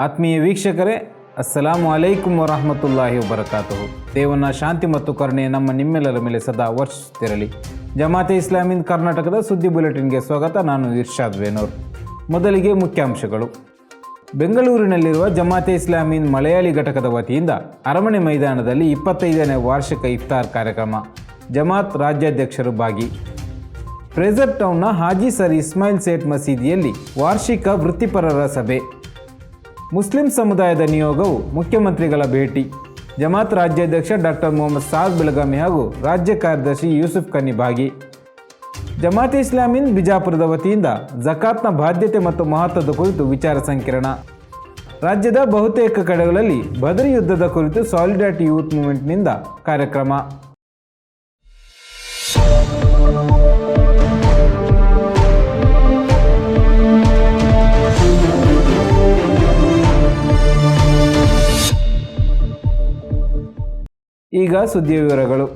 ಆತ್ಮೀಯ ವೀಕ್ಷಕರೇ, ಅಸ್ಸಲಾಮು ಅಲೈಕುಮ್ ವರಹಮತುಲ್ಲಾಹಿ ವಬರಕಾತುಹು. ದೇವನ ಶಾಂತಿ ಮತ್ತು ಕರುಣೆ ನಮ್ಮ ನಿಮ್ಮೆಲ್ಲರ ಮೇಲೆ ಸದಾ ವರ್ಷಿಸುತ್ತಿರಲಿ. ಜಮಾತೆ ಇಸ್ಲಾಮಿನ್ ಕರ್ನಾಟಕದ ಸುದ್ದಿ ಬುಲೆಟಿನ್ಗೆ ಸ್ವಾಗತ. ನಾನು ಇರ್ಷಾದ್ ವೇನೂರ್. ಮೊದಲಿಗೆ ಮುಖ್ಯಾಂಶಗಳು. ಬೆಂಗಳೂರಿನಲ್ಲಿರುವ ಜಮಾತೆ ಇಸ್ಲಾಮಿನ್ ಮಲಯಾಳಿ ಘಟಕದ ವತಿಯಿಂದ ಅರಮನೆ ಮೈದಾನದಲ್ಲಿ ಇಪ್ಪತ್ತೈದನೇ ವಾರ್ಷಿಕ ಇಫ್ತಾರ್ ಕಾರ್ಯಕ್ರಮ. ಜಮಾತ್ ರಾಜ್ಯಾಧ್ಯಕ್ಷರು ಭಾಗಿ. ಫ್ರೇಜರ್ ಟೌನ್ನ ಹಾಜಿ ಸರ್ ಇಸ್ಮಾಯಿಲ್ ಸೇಠ್ ಮಸೀದಿಯಲ್ಲಿ ವಾರ್ಷಿಕ ವೃತ್ತಿಪರರ ಸಭೆ. ಮುಸ್ಲಿಂ ಸಮುದಾಯದ ನಿಯೋಗವು ಮುಖ್ಯಮಂತ್ರಿಗಳ ಭೇಟಿ. ಜಮಾತ್ ರಾಜ್ಯಾಧ್ಯಕ್ಷ ಡಾಕ್ಟರ್ ಮೊಹಮ್ಮದ್ ಸಾದ್ ಬೆಳಗಾಮಿ ಹಾಗೂ ರಾಜ್ಯ ಕಾರ್ಯದರ್ಶಿ ಯೂಸುಫ್ ಖನಿ ಭಾಗಿ. ಜಮಾತ್ ಇಸ್ಲಾಮಿನ್ ಬಿಜಾಪುರದ ವತಿಯಿಂದ ಜಕಾತ್ನ ಬಾಧ್ಯತೆ ಮತ್ತು ಮಹತ್ವದ ಕುರಿತು ವಿಚಾರ ಸಂಕಿರಣ. ರಾಜ್ಯದ ಬಹುತೇಕ ಕಡೆಗಳಲ್ಲಿ ಬದರಿ ಯುದ್ಧದ ಕುರಿತು ಸಾಲಿಡಾರಿಟಿ ಯೂತ್ ಮೂವ್ಮೆಂಟ್ನಿಂದ ಕಾರ್ಯಕ್ರಮ. ಈಗ ಸುದ್ದಿಯ ವಿವರಗಳು.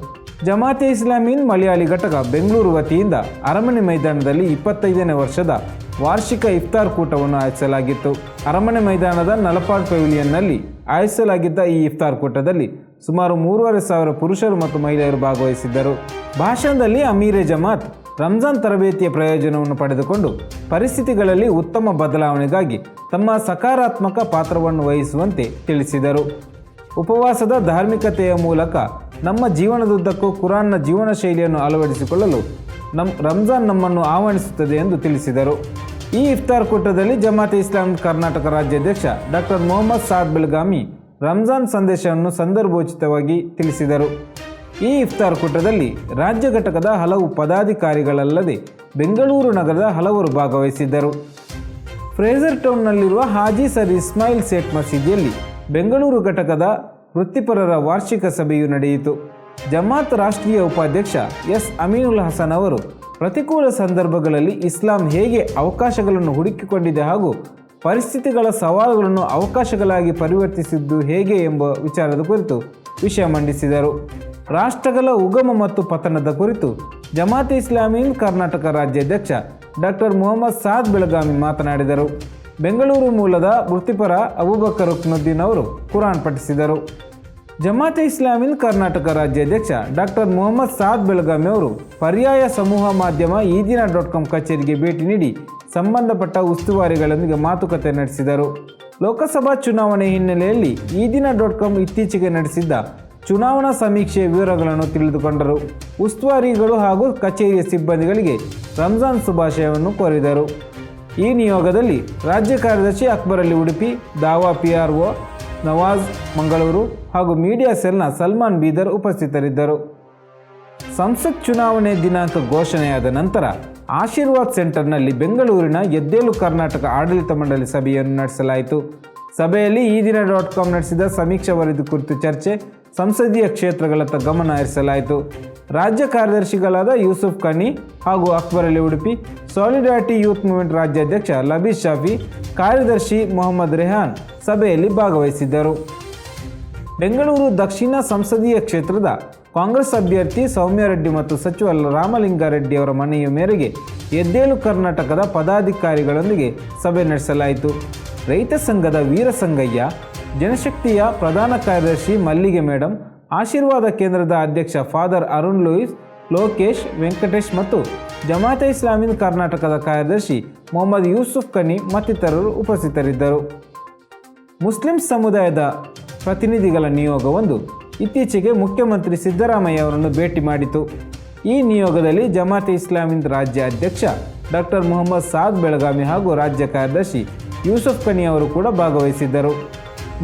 ಜಮಾತೆ ಇಸ್ಲಾಮೀನ್ ಮಲಯಾಳಿ ಘಟಕ ಬೆಂಗಳೂರು ವತಿಯಿಂದ ಅರಮನೆ ಮೈದಾನದಲ್ಲಿ ಇಪ್ಪತ್ತೈದನೇ ವರ್ಷದ ವಾರ್ಷಿಕ ಇಫ್ತಾರ್ ಕೂಟವನ್ನು ಆಯೋಜಿಸಲಾಗಿತ್ತು. ಅರಮನೆ ಮೈದಾನದ ನಲಪಾಡ್ ಪೆವಿಲಿಯನ್ನಲ್ಲಿ ಆಯೋಜಿಸಲಾಗಿದ್ದ ಈ ಇಫ್ತಾರ್ ಕೂಟದಲ್ಲಿ ಸುಮಾರು ಮೂರುವರೆ ಸಾವಿರ ಪುರುಷರು ಮತ್ತು ಮಹಿಳೆಯರು ಭಾಗವಹಿಸಿದ್ದರು. ಭಾಷಣದಲ್ಲಿ ಅಮೀರೆ ಜಮಾತ್ ರಂಜಾನ್ ತರಬೇತಿಯ ಪ್ರಯೋಜನವನ್ನು ಪಡೆದುಕೊಂಡು ಪರಿಸ್ಥಿತಿಗಳಲ್ಲಿ ಉತ್ತಮ ಬದಲಾವಣೆಗಾಗಿ ತಮ್ಮ ಸಕಾರಾತ್ಮಕ ಪಾತ್ರವನ್ನು ವಹಿಸುವಂತೆ ತಿಳಿಸಿದರು. ಉಪವಾಸದ ಧಾರ್ಮಿಕತೆಯ ಮೂಲಕ ನಮ್ಮ ಜೀವನದುದ್ದಕ್ಕೂ ಕುರಾನ್ನ ಜೀವನ ಶೈಲಿಯನ್ನು ಅಳವಡಿಸಿಕೊಳ್ಳಲು ನಮ್ಮ ರಂಜಾನ್ ನಮ್ಮನ್ನು ಆಹ್ವಾನಿಸುತ್ತದೆ ಎಂದು ತಿಳಿಸಿದರು. ಈ ಇಫ್ತಾರ್ ಕೂಟದಲ್ಲಿ ಜಮಾತೆ ಇಸ್ಲಾಂ ಕರ್ನಾಟಕ ರಾಜ್ಯಾಧ್ಯಕ್ಷ ಡಾಕ್ಟರ್ ಮೊಹಮ್ಮದ್ ಸಾದ್ ಬೆಳಗಾಮಿ ರಂಜಾನ್ ಸಂದೇಶವನ್ನು ಸಂದರ್ಭೋಚಿತವಾಗಿ ತಿಳಿಸಿದರು. ಈ ಇಫ್ತಾರ್ ಕೂಟದಲ್ಲಿ ರಾಜ್ಯ ಘಟಕದ ಹಲವು ಪದಾಧಿಕಾರಿಗಳಲ್ಲದೆ ಬೆಂಗಳೂರು ನಗರದ ಹಲವರು ಭಾಗವಹಿಸಿದ್ದರು. ಫ್ರೇಜರ್ ಟೌನ್ನಲ್ಲಿರುವ ಹಾಜಿ ಸರ್ ಇಸ್ಮಾಯಿಲ್ ಸೇಠ್ ಮಸೀದಿಯಲ್ಲಿ ಬೆಂಗಳೂರು ಘಟಕದ ವೃತ್ತಿಪರರ ವಾರ್ಷಿಕ ಸಭೆಯು ನಡೆಯಿತು. ಜಮಾತ್ ರಾಷ್ಟ್ರೀಯ ಉಪಾಧ್ಯಕ್ಷ ಎಸ್ ಅಮೀನುಲ್ ಹಸನ್ ಅವರು ಪ್ರತಿಕೂಲ ಸಂದರ್ಭಗಳಲ್ಲಿ ಇಸ್ಲಾಂ ಹೇಗೆ ಅವಕಾಶಗಳನ್ನು ಹುಡುಕಿಕೊಂಡಿದೆ ಹಾಗೂ ಪರಿಸ್ಥಿತಿಗಳ ಸವಾಲುಗಳನ್ನು ಅವಕಾಶಗಳಾಗಿ ಪರಿವರ್ತಿಸಿದ್ದು ಹೇಗೆ ಎಂಬ ವಿಚಾರದ ಕುರಿತು ವಿಷಯ ಮಂಡಿಸಿದರು. ರಾಷ್ಟ್ರಗಳ ಉಗಮ ಮತ್ತು ಪತನದ ಕುರಿತು ಜಮಾತ್ ಇಸ್ಲಾಮಿನ್ ಕರ್ನಾಟಕ ರಾಜ್ಯಾಧ್ಯಕ್ಷ ಡಾಕ್ಟರ್ ಮೊಹಮ್ಮದ್ ಸಾದ್ ಬೆಳಗಾವಿ ಮಾತನಾಡಿದರು. ಬೆಂಗಳೂರು ಮೂಲದ ವೃತ್ತಿಪರ ಅಬೂಬಕರ್ ರುಕ್ನುದ್ದೀನ್ ಅವರು ಕುರಾನ್ ಪಠಿಸಿದರು. ಜಮಾತೆ ಇಸ್ಲಾಮಿನ್ ಕರ್ನಾಟಕ ರಾಜ್ಯಾಧ್ಯಕ್ಷ ಡಾಕ್ಟರ್ ಮೊಹಮ್ಮದ್ ಸಾದ್ ಬೆಳಗಾಮಿ ಅವರು ಪರ್ಯಾಯ ಸಮೂಹ ಮಾಧ್ಯಮ ಈದಿನ ಡಾಟ್ ಕಾಮ್ ಕಚೇರಿಗೆ ಭೇಟಿ ನೀಡಿ ಸಂಬಂಧಪಟ್ಟ ಉಸ್ತುವಾರಿಗಳೊಂದಿಗೆ ಮಾತುಕತೆ ನಡೆಸಿದರು. ಲೋಕಸಭಾ ಚುನಾವಣೆ ಹಿನ್ನೆಲೆಯಲ್ಲಿ ಈದಿನ ಡಾಟ್ ಕಾಮ್ ಇತ್ತೀಚೆಗೆ ನಡೆಸಿದ್ದ ಚುನಾವಣಾ ಸಮೀಕ್ಷೆಯ ವಿವರಗಳನ್ನು ತಿಳಿದುಕೊಂಡರು. ಉಸ್ತುವಾರಿಗಳು ಹಾಗೂ ಕಚೇರಿಯ ಸಿಬ್ಬಂದಿಗಳಿಗೆ ರಂಜಾನ್ ಶುಭಾಶಯವನ್ನು ಕೋರಿದರು. ಈ ನಿಯೋಗದಲ್ಲಿ ರಾಜ್ಯ ಕಾರ್ಯದರ್ಶಿ ಅಕ್ಬರ್ ಅಲಿ ಉಡುಪಿ, ದಾವಾ P R O Nawaz, Mangaluru ಹಾಗೂ ಮೀಡಿಯಾ ಸೆಲ್ನ ಸಲ್ಮಾನ್ ಬೀದರ್ ಉಪಸ್ಥಿತರಿದ್ದರು. ಸಂಸತ್ ಚುನಾವಣೆ ದಿನಾಂಕ ಘೋಷಣೆಯಾದ ನಂತರ ಆಶೀರ್ವಾದ್ ಸೆಂಟರ್ನಲ್ಲಿ ಬೆಂಗಳೂರಿನ ಎದ್ದೇಲು ಕರ್ನಾಟಕ ಆಡಳಿತ ಮಂಡಳಿ ಸಭೆಯನ್ನು ನಡೆಸಲಾಯಿತು. ಸಭೆಯಲ್ಲಿ ಈ ದಿನ ಡಾಟ್ ಕಾಮ್ ನಡೆಸಿದ ಸಮೀಕ್ಷಾ ವರದಿ ಕುರಿತು ಚರ್ಚೆ, ಸಂಸದೀಯ ಕ್ಷೇತ್ರಗಳತ್ತ ಗಮನ ಹರಿಸಲಾಯಿತು. ರಾಜ್ಯ ಕಾರ್ಯದರ್ಶಿಗಳಾದ ಯೂಸುಫ್ ಖನಿ ಹಾಗೂ Akbar Ali Udupi solidarity youth movement ರಾಜ್ಯಾಧ್ಯಕ್ಷ ಲಬೀಸ್ ಶಾಫಿ, ಕಾರ್ಯದರ್ಶಿ ಮೊಹಮ್ಮದ್ ರೆಹಾನ್ ಸಭೆಯಲ್ಲಿ ಭಾಗವಹಿಸಿದ್ದರು. ಬೆಂಗಳೂರು ದಕ್ಷಿಣ ಸಂಸದೀಯ ಕ್ಷೇತ್ರದ ಕಾಂಗ್ರೆಸ್ ಅಭ್ಯರ್ಥಿ ಸೌಮ್ಯ ರೆಡ್ಡಿ ಮತ್ತು ಸಚಿವ ರಾಮಲಿಂಗಾರೆಡ್ಡಿ ಅವರ ಮನೆಯ ಮೇರೆಗೆ ಎದ್ದೇಳು ಕರ್ನಾಟಕದ ಪದಾಧಿಕಾರಿಗಳೊಂದಿಗೆ ಸಭೆ ನಡೆಸಲಾಯಿತು. ರೈತ ಸಂಘದ ವೀರಸಂಗಯ್ಯ, ಜನಶಕ್ತಿಯ ಪ್ರಧಾನ ಕಾರ್ಯದರ್ಶಿ ಮಲ್ಲಿಗೆ ಮೇಡಮ್ ಆಶೀರ್ವಾದ ಕೇಂದ್ರದ ಅಧ್ಯಕ್ಷ ಫಾದರ್ ಅರುಣ್ ಲೂಯಿಸ್, ಲೋಕೇಶ್, ವೆಂಕಟೇಶ್ ಮತ್ತು ಜಮಾತೆ ಇಸ್ಲಾಮಿನ್ ಕರ್ನಾಟಕದ ಕಾರ್ಯದರ್ಶಿ ಮೊಹಮ್ಮದ್ ಯೂಸುಫ್ ಕನಿ ಮತ್ತಿತರರು ಉಪಸ್ಥಿತರಿದ್ದರು. ಮುಸ್ಲಿಂ ಸಮುದಾಯದ ಪ್ರತಿನಿಧಿಗಳ ನಿಯೋಗವೊಂದು ಇತ್ತೀಚೆಗೆ ಮುಖ್ಯಮಂತ್ರಿ ಸಿದ್ದರಾಮಯ್ಯ ಅವರನ್ನು ಭೇಟಿ ಮಾಡಿತು. ಈ ನಿಯೋಗದಲ್ಲಿ ಜಮಾತೆ ಇಸ್ಲಾಮಿನ್ ರಾಜ್ಯ ಅಧ್ಯಕ್ಷ ಡಾಕ್ಟರ್ ಮೊಹಮ್ಮದ್ ಸಾದ್ ಬೆಳಗಾವಿ ಹಾಗೂ ರಾಜ್ಯ ಕಾರ್ಯದರ್ಶಿ ಯೂಸುಫ್ ಕನಿ ಅವರು ಕೂಡ ಭಾಗವಹಿಸಿದ್ದರು.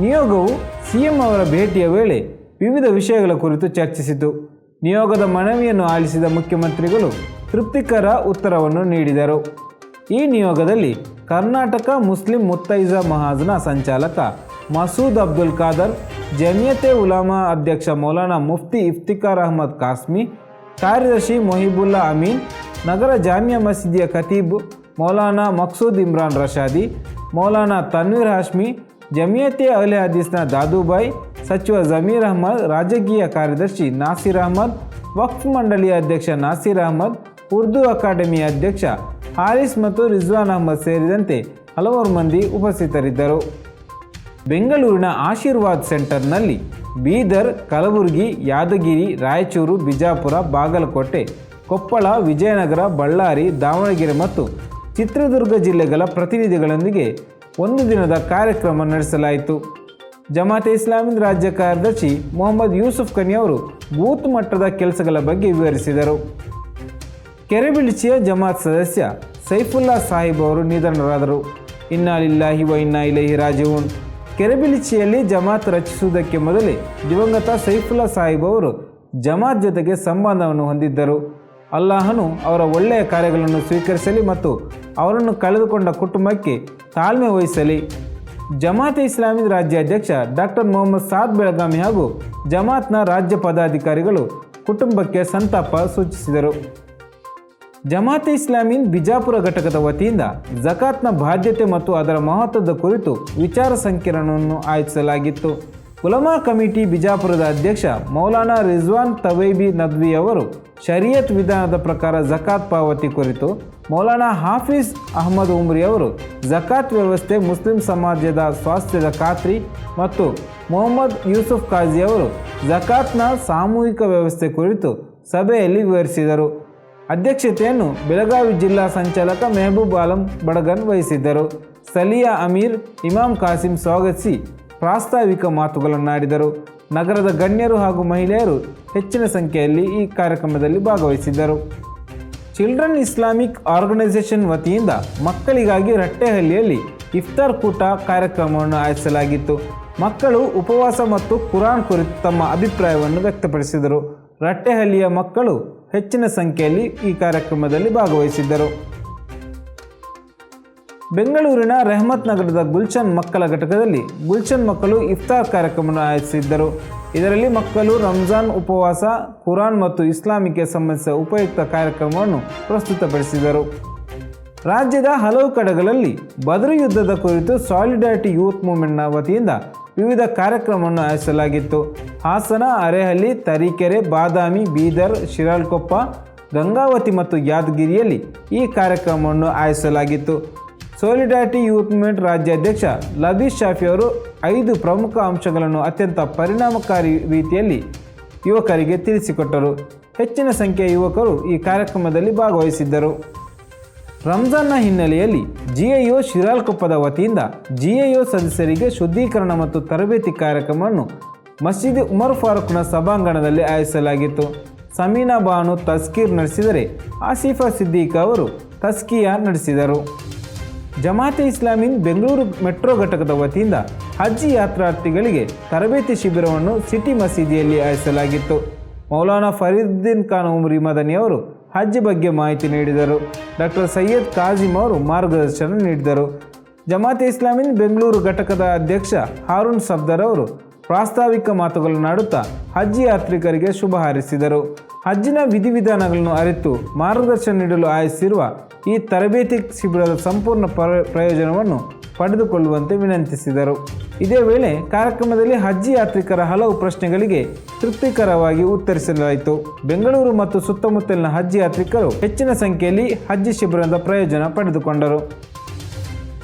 ನಿಯೋಗವು ಸಿಎಂ ಅವರ ಭೇಟಿಯ ವೇಳೆ ವಿವಿಧ ವಿಷಯಗಳ ಕುರಿತು ಚರ್ಚಿಸಿತು ನಿಯೋಗದ ಮನವಿಯನ್ನು ಆಲಿಸಿದ ಮುಖ್ಯಮಂತ್ರಿಗಳು ತೃಪ್ತಿಕರ ಉತ್ತರವನ್ನು ನೀಡಿದರು. ಈ ನಿಯೋಗದಲ್ಲಿ ಕರ್ನಾಟಕ ಮುಸ್ಲಿಂ ಮುತ್ತೈಜ ಮಹಾಜ್ನ ಸಂಚಾಲಕ ಮಸೂದ್ ಅಬ್ದುಲ್ ಖಾದರ್, ಜಮಿಯತೆ ಉಲಾಮಾ ಅಧ್ಯಕ್ಷ ಮೌಲಾನಾ ಮುಫ್ತಿ ಇಫ್ತಿಕಾರ್ ಅಹಮದ್ ಕಾಸ್ಮಿ, ಕಾರ್ಯದರ್ಶಿ ಮೊಹಿಬುಲ್ಲಾ ಅಮೀನ್, ನಗರ ಜಾಮಿಯಾ ಮಸೀದಿಯ ಖತೀಬ್, ಮೌಲಾನಾ ಮಕ್ಸೂದ್ ಇಮ್ರಾನ್ ರಶಾದಿ ಮೌಲಾನಾ ತನ್ವೀರ್ ಹಾಶ್ಮಿ ಜಮಿಯತೆ ಅಹ್ಲೆ ಹದೀಸ್ನ ದಾದುಬಾಯ್ ಸಚಿವ ಜಮೀರ್ ಅಹಮದ್, ರಾಜಕೀಯ ಕಾರ್ಯದರ್ಶಿ ನಾಸಿರ್ ಅಹಮದ್, ವಕ್ಫ್ ಮಂಡಳಿಯ ಅಧ್ಯಕ್ಷ ನಾಸಿರ್ ಅಹಮದ್, ಉರ್ದು ಅಕಾಡೆಮಿಯ ಅಧ್ಯಕ್ಷ ಹಾರಿಸ್ ಮತ್ತು ರಿಜ್ವಾನ್ ಅಹಮದ್ ಸೇರಿದಂತೆ ಹಲವಾರು ಮಂದಿ ಉಪಸ್ಥಿತರಿದ್ದರು. ಬೆಂಗಳೂರಿನ ಆಶೀರ್ವಾದ್ ಸೆಂಟರ್ನಲ್ಲಿ ಬೀದರ್, ಕಲಬುರಗಿ, ಯಾದಗಿರಿ, ರಾಯಚೂರು, ಬಿಜಾಪುರ, ಬಾಗಲಕೋಟೆ, ಕೊಪ್ಪಳ, ವಿಜಯನಗರ, ಬಳ್ಳಾರಿ, ದಾವಣಗೆರೆ ಮತ್ತು ಚಿತ್ರದುರ್ಗ ಜಿಲ್ಲೆಗಳ ಪ್ರತಿನಿಧಿಗಳೊಂದಿಗೆ ಒಂದು ದಿನದ ಕಾರ್ಯಕ್ರಮ ನಡೆಸಲಾಯಿತು. ಜಮಾತೆ ಇಸ್ಲಾಮಿ ರಾಜ್ಯ ಕಾರ್ಯದರ್ಶಿ ಮೊಹಮ್ಮದ್ ಯೂಸುಫ್ ಖನಿ ಅವರು ಬೂತ್ ಮಟ್ಟದ ಕೆಲಸಗಳ ಬಗ್ಗೆ ವಿವರಿಸಿದರು. ಕೆರೆಬಿಳಿಚಿಯ ಜಮಾತ್ ಸದಸ್ಯ ಸೈಫುಲ್ಲಾ ಸಾಹಿಬ್ ಅವರು ನಿಧನರಾದರು. ಇನ್ನಾಲಿಲ್ಲಾಹಿ ವ ಇನ್ನಾ ಇಲೈಹಿ ರಾಜಿವೂನ್. ಕೆರೆಬಿಳಿಚಿಯಲ್ಲಿ ಜಮಾತ್ ರಚಿಸುವುದಕ್ಕೆ ಮೊದಲೇ ದಿವಂಗತ ಸೈಫುಲ್ಲಾ ಸಾಹಿಬ್ ಅವರು ಜಮಾತ್ ಜೊತೆಗೆ ಸಂಬಂಧವನ್ನು ಹೊಂದಿದ್ದರು. ಅಲ್ಲಾಹನು ಅವರ ಒಳ್ಳೆಯ ಕಾರ್ಯಗಳನ್ನು ಸ್ವೀಕರಿಸಲಿ ಮತ್ತು ಅವರನ್ನು ಕಳೆದುಕೊಂಡ ಕುಟುಂಬಕ್ಕೆ ತಾಳ್ಮೆ ವಹಿಸಲಿ. ಜಮಾತೆ ಇಸ್ಲಾಮಿ ರಾಜ್ಯಾಧ್ಯಕ್ಷ ಡಾಕ್ಟರ್ ಮೊಹಮ್ಮದ್ ಸಾದ್ ಬೆಳಗಾಮಿ ಹಾಗೂ ಜಮಾತ್ನ ರಾಜ್ಯ ಪದಾಧಿಕಾರಿಗಳು ಕುಟುಂಬಕ್ಕೆ ಸಂತಾಪ ಸೂಚಿಸಿದರು. ಜಮಾತೆ ಇಸ್ಲಾಮಿನ್ ಬಿಜಾಪುರ ಘಟಕದ ವತಿಯಿಂದ ಜಕಾತ್ನ ಬಾಧ್ಯತೆ ಮತ್ತು ಅದರ ಮಹತ್ವದ ಕುರಿತು ವಿಚಾರ ಸಂಕಿರಣವನ್ನು ಆಯೋಜಿಸಲಾಗಿತ್ತು. ಉಲಮಾ ಕಮಿಟಿ ಬಿಜಾಪುರದ ಅಧ್ಯಕ್ಷ ಮೌಲಾನಾ ರಿಜ್ವಾನ್ ತವೈಬಿ ನದ್ವಿ ಅವರು ಶರಿಯತ್ ವಿಧಾನದ ಪ್ರಕಾರ ಜಕಾತ್ ಪಾವತಿ ಕುರಿತು ಮೌಲಾನಾ ಹಾಫೀಸ್ ಅಹಮದ್ ಉಮ್ರಿ ಅವರು ಜಕಾತ್ ವ್ಯವಸ್ಥೆ ಮುಸ್ಲಿಂ ಸಮಾಜದ ಸ್ವಾಸ್ಥ್ಯದ ಖಾತ್ರಿ ಮತ್ತು ಮೊಹಮ್ಮದ್ ಯೂಸುಫ್ ಖಾಜಿ ಅವರು ಜಕಾತ್ನ ಸಾಮೂಹಿಕ ವ್ಯವಸ್ಥೆ ಕುರಿತು ಸಭೆಯಲ್ಲಿ ವಿವರಿಸಿದರು. ಅಧ್ಯಕ್ಷತೆಯನ್ನು ಬೆಳಗಾವಿ ಜಿಲ್ಲಾ ಸಂಚಾಲಕ ಮೆಹಬೂಬ್ ಆಲಂ ಬಡಗನ್ ವಹಿಸಿದ್ದರು. ಸಲಿಯಾ ಅಮೀರ್, ಇಮಾಮ್ ಕಾಸಿಂ ಸ್ವಾಗತಿಸಿ ಪ್ರಾಸ್ತಾವಿಕ ಮಾತುಗಳನ್ನಾಡಿದರು. ನಗರದ ಗಣ್ಯರು ಹಾಗೂ ಮಹಿಳೆಯರು ಹೆಚ್ಚಿನ ಸಂಖ್ಯೆಯಲ್ಲಿ ಈ ಕಾರ್ಯಕ್ರಮದಲ್ಲಿ ಭಾಗವಹಿಸಿದ್ದರು. ಚಿಲ್ಡ್ರನ್ ಇಸ್ಲಾಮಿಕ್ ಆರ್ಗನೈಸೇಷನ್ ವತಿಯಿಂದ ಮಕ್ಕಳಿಗಾಗಿ ರಟ್ಟೆಹಳ್ಳಿಯಲ್ಲಿ ಇಫ್ತಾರ್ ಕೂಟ ಕಾರ್ಯಕ್ರಮವನ್ನು ಆಯೋಜಿಸಲಾಗಿತ್ತು. ಮಕ್ಕಳು ಉಪವಾಸ ಮತ್ತು ಕುರಾನ್ ಕುರಿತು ತಮ್ಮ ಅಭಿಪ್ರಾಯವನ್ನು ವ್ಯಕ್ತಪಡಿಸಿದರು. ರಟ್ಟೆಹಳ್ಳಿಯ ಮಕ್ಕಳು ಹೆಚ್ಚಿನ ಸಂಖ್ಯೆಯಲ್ಲಿ ಈ ಕಾರ್ಯಕ್ರಮದಲ್ಲಿ ಭಾಗವಹಿಸಿದ್ದರು. ಬೆಂಗಳೂರಿನ ರೆಹಮತ್ ನಗರದ ಗುಲ್ಚನ್ ಮಕ್ಕಳ ಘಟಕದಲ್ಲಿ ಗುಲ್ಚನ್ ಮಕ್ಕಳು ಇಫ್ತಾರ್ ಕಾರ್ಯಕ್ರಮವನ್ನು ಆಯೋಜಿಸಿದ್ದರು. ಇದರಲ್ಲಿ ಮಕ್ಕಳು ರಂಜಾನ್ ಉಪವಾಸ, ಕುರಾನ್ ಮತ್ತು ಇಸ್ಲಾಮಿಕ ಸಂಬಂಧಿಸಿದ ಉಪಯುಕ್ತ ಕಾರ್ಯಕ್ರಮವನ್ನು ಪ್ರಸ್ತುತಪಡಿಸಿದರು. ರಾಜ್ಯದ ಹಲವು ಕಡೆಗಳಲ್ಲಿ ಬದ್ರು ಯುದ್ಧದ ಕುರಿತು ಸಾಲಿಡಾರಿಟಿ ಯೂತ್ ಮೂವ್ಮೆಂಟ್ನ ವತಿಯಿಂದ ವಿವಿಧ ಕಾರ್ಯಕ್ರಮವನ್ನು ಆಯೋಜಿಸಲಾಗಿತ್ತು. ಹಾಸನ, ಅರೆಹಳ್ಳಿ, ತರೀಕೆರೆ, ಬಾದಾಮಿ, ಬೀದರ್, ಶಿರಾಳ್ಕೊಪ್ಪ, ಗಂಗಾವತಿ ಮತ್ತು ಯಾದಗಿರಿಯಲ್ಲಿ ಈ ಕಾರ್ಯಕ್ರಮವನ್ನು ಆಯೋಜಿಸಲಾಗಿತ್ತು. ಸೋಲಿಡಾರಿಟಿ ಯೂತ್ ಮೂವ್ಮೆಂಟ್ ರಾಜ್ಯಾಧ್ಯಕ್ಷ ಲಬೀಶ್ ಶಾಫಿ ಅವರು ಐದು ಪ್ರಮುಖ ಅಂಶಗಳನ್ನು ಅತ್ಯಂತ ಪರಿಣಾಮಕಾರಿ ರೀತಿಯಲ್ಲಿ ಯುವಕರಿಗೆ ತಿಳಿಸಿಕೊಟ್ಟರು. ಹೆಚ್ಚಿನ ಸಂಖ್ಯೆಯ ಯುವಕರು ಈ ಕಾರ್ಯಕ್ರಮದಲ್ಲಿ ಭಾಗವಹಿಸಿದ್ದರು. ರಂಜಾನ್ನ ಹಿನ್ನೆಲೆಯಲ್ಲಿ ಜಿಐಒ ಶಿರಾಲ್ಕೊಪ್ಪದ ವತಿಯಿಂದ ಜಿಐಒ ಸದಸ್ಯರಿಗೆ ಶುದ್ಧೀಕರಣ ಮತ್ತು ತರಬೇತಿ ಕಾರ್ಯಕ್ರಮವನ್ನು ಮಸೀದಿ ಉಮರ್ ಫಾರೂಕ್ನ ಸಭಾಂಗಣದಲ್ಲಿ ಆಯೋಜಿಸಲಾಗಿತ್ತು. ಸಮೀನಾ ಬಾನು ತಸ್ಕೀರ್ ನಡೆಸಿದರೆ ಆಸಿಫಾ ಸಿದ್ದೀಕ್ ಅವರು ತಸ್ಕಿಯಾ ನಡೆಸಿದರು. ಜಮಾತೆ ಇಸ್ಲಾಮಿನ್ ಬೆಂಗಳೂರು ಮೆಟ್ರೋ ಘಟಕದ ವತಿಯಿಂದ ಹಜ್ ಯಾತ್ರಾರ್ಥಿಗಳಿಗೆ ತರಬೇತಿ ಶಿಬಿರವನ್ನು ಸಿಟಿ ಮಸೀದಿಯಲ್ಲಿ ಆಯೋಜಿಸಲಾಗಿತ್ತು. ಮೌಲಾನಾ ಫರೀದುದ್ದೀನ್ ಖಾನ್ ಉಮ್ರಿ ಮದನಿ ಅವರು ಹಜ್ ಬಗ್ಗೆ ಮಾಹಿತಿ ನೀಡಿದರು. ಡಾಕ್ಟರ್ ಸೈಯದ್ ಕಾಜಿಮ್ ಅವರು ಮಾರ್ಗದರ್ಶನ ನೀಡಿದರು. ಜಮಾತೆ ಇಸ್ಲಾಮಿನ್ ಬೆಂಗಳೂರು ಘಟಕದ ಅಧ್ಯಕ್ಷ ಹಾರೂನ್ ಸಫ್ದರ್ ಅವರು ಪ್ರಾಸ್ತಾವಿಕ ಮಾತುಗಳನ್ನಾಡುತ್ತಾ ಹಜ್ ಯಾತ್ರಿಕರಿಗೆ ಶುಭ ಹಾರೈಸಿದರು. ಹಜ್ಜಿನ ವಿಧಿವಿಧಾನಗಳನ್ನು ಅರಿತು ಮಾರ್ಗದರ್ಶನ ನೀಡಲು ಆಯೋಜಿಸಿರುವ ಈ ತರಬೇತಿ ಶಿಬಿರದ ಸಂಪೂರ್ಣ ಪ್ರ- ಪ್ರಯೋಜನವನ್ನು ಪಡೆದುಕೊಳ್ಳುವಂತೆ ವಿನಂತಿಸಿದರು. ಇದೇ ವೇಳೆ ಕಾರ್ಯಕ್ರಮದಲ್ಲಿ ಹಜ್ಜಿ ಯಾತ್ರಿಕರ ಹಲವು ಪ್ರಶ್ನೆಗಳಿಗೆ ತೃಪ್ತಿಕರವಾಗಿ ಉತ್ತರಿಸಲಾಯಿತು. ಬೆಂಗಳೂರು ಮತ್ತು ಸುತ್ತಮುತ್ತಲಿನ ಹಜ್ಜಿ ಯಾತ್ರಿಕರು ಹೆಚ್ಚಿನ ಸಂಖ್ಯೆಯಲ್ಲಿ ಹಜ್ಜಿ ಶಿಬಿರದ ಪ್ರಯೋಜನ ಪಡೆದುಕೊಂಡರು.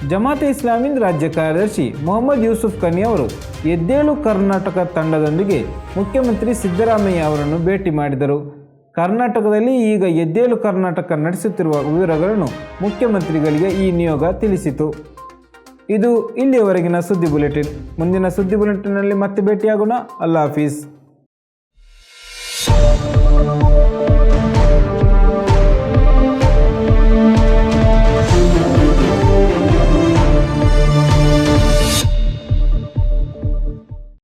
ಜಮಾತೆ ಇಸ್ಲಾಮಿನ್ ರಾಜ್ಯ ಕಾರ್ಯದರ್ಶಿ ಮೊಹಮ್ಮದ್ ಯೂಸುಫ್ ಖನಿ ಅವರು ಎದ್ದೇಳು ಕರ್ನಾಟಕ ತಂಡದೊಂದಿಗೆ ಮುಖ್ಯಮಂತ್ರಿ ಸಿದ್ದರಾಮಯ್ಯ ಅವರನ್ನು ಭೇಟಿ ಮಾಡಿದರು. ಕರ್ನಾಟಕದಲ್ಲಿ ಈಗ ಎದ್ದೇಳು ಕರ್ನಾಟಕ ನಡೆಸುತ್ತಿರುವ ವಿವರಗಳನ್ನು ಮುಖ್ಯಮಂತ್ರಿಗಳಿಗೆ ಈ ನಿಯೋಗ ತಿಳಿಸಿತು. ಇದು ಇಲ್ಲಿಯವರೆಗಿನ ಸುದ್ದಿ ಬುಲೆಟಿನ್. ಮುಂದಿನ ಸುದ್ದಿ ಬುಲೆಟಿನ್ನಲ್ಲಿ ಮತ್ತೆ ಭೇಟಿಯಾಗೋಣ. ಅಲ್ಲಾ ಹಾಫೀಸ್.